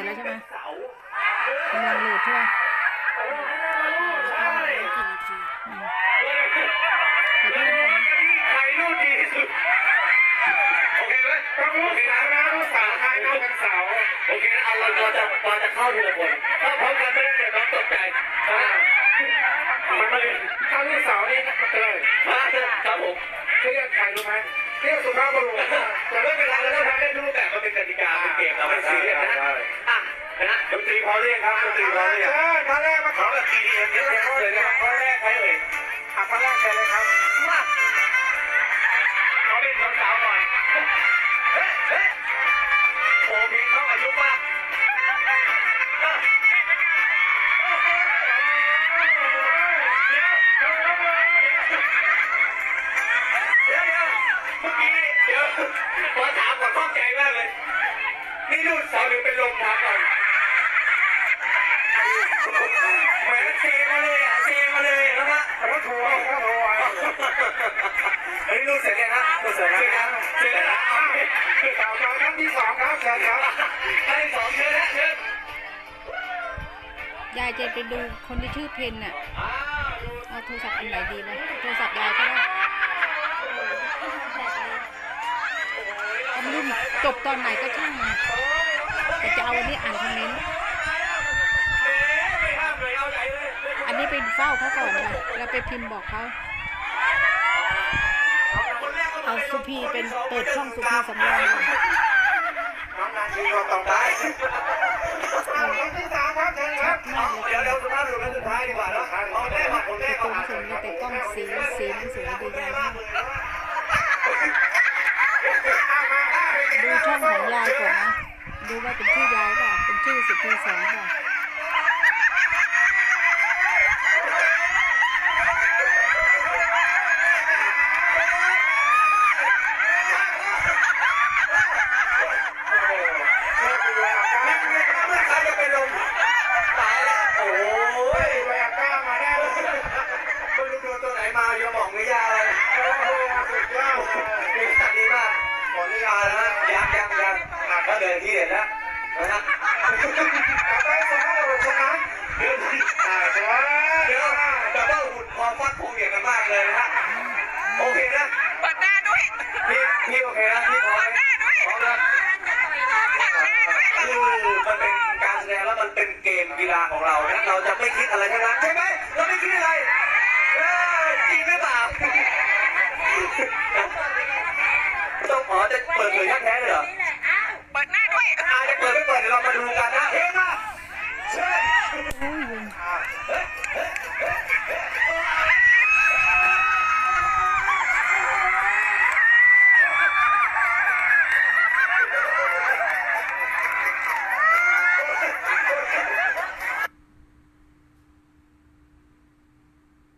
ร็จแล้วใช่ไหมกำลังโหลดใช่ไหมใช่กี่นาทีอืมเดี๋ยวดูกันที่ใครรูดดีที่สุดโอเคไหมต้องรู้สาวนะรู้สาวใครรู้กันสาวโอเคนะเอาเราเราจะเราจะเข้าทีละคนถ้าพร้อมกันไม่ได้เดี๋ยวน้องตกใจอ่ามันมาเลยถ้ารู้สาวนี่มาเลยครับผม เรียกใครรู้ไหมเรียกสุภาพบุรุษแต่ไม่เป็นไรเราต้องทำได้ทุกรูปแบบมันเป็นกติกาเป็นเกมเราไม่ซีเรียสนะอะนะดนตรีพอเรียกครับดนตรีพอเรียกเชิญท่านแรกมาขอแบบ TDM เยอะๆเลยนะครับข้อแรกใครเอ่ยอะท่านแรกเชิญเลยครับมาขอเป็นสาวๆก่อนเฮ้ยเฮ้ยโอ้เพลงเข้าอายุมาก ดี๋ยวขอถามก่อนข้องใจมากเลย นี่ลูกสาวหรือเป็นลมถามก่อนแหมเซมาเลยอะเซมาเลยนะฮะรถทัวร์รถทัวร์อันนี้ลูกเสร็จยังฮะลูกเสร็จแล้วเสร็จแล้วเสร็จแล้วสาวท่านที่สองครับเชิญครับท่านสองเชิญนะเชิญยายจะไปดูคนที่ชื่อเพนน่ะอ้าวดูเอาโทรศัพท์อันไหนดีไหมโทรศัพท์ยายก็ได้ก็ไม่รู้ จบตอนไหนก็ช่างมันแต่จะเอาวันนี้อ่านคอมเมนต์แหมไม่ห้ามเลยเอาใจเลยอันนี้ไปเฝ้าเขาก่อนค่ะแล้วไปพิมพ์บอกเขาคนแรกก็เอาสุพีเป็นเปิดช่องสุพีสำรองก่อนน้องนานทีก็ต้องได้คนที่สามครับเชิญครับมากเลยเดี๋ยวเดี๋ยวสุภาพบุรุษคนสุดท้ายดีกว่า ดูว่าเป็นชื่อยายป่ะเป็นชื่อสุพีสองป่ะ นะโอเคนะปิดหน้าด้วยพี่พี่โอเคนะพี่พร้อมเปิดหน้าด้วยคือมันเป็นการแสดงแล้วมันเป็นเกมกีฬาของเรานะเราจะไม่คิดอะไรทั้งนั้นใช่ไหมเราไม่คิดอะไรจริงหรือเปล่าต้องขอจะเปิดเผยแท้เลยเหรอเปิดหน้าด้วยอาจะเปิดไม่เปิดเดี๋ยวเรามาดูกันนะเฮ้มาเชิญ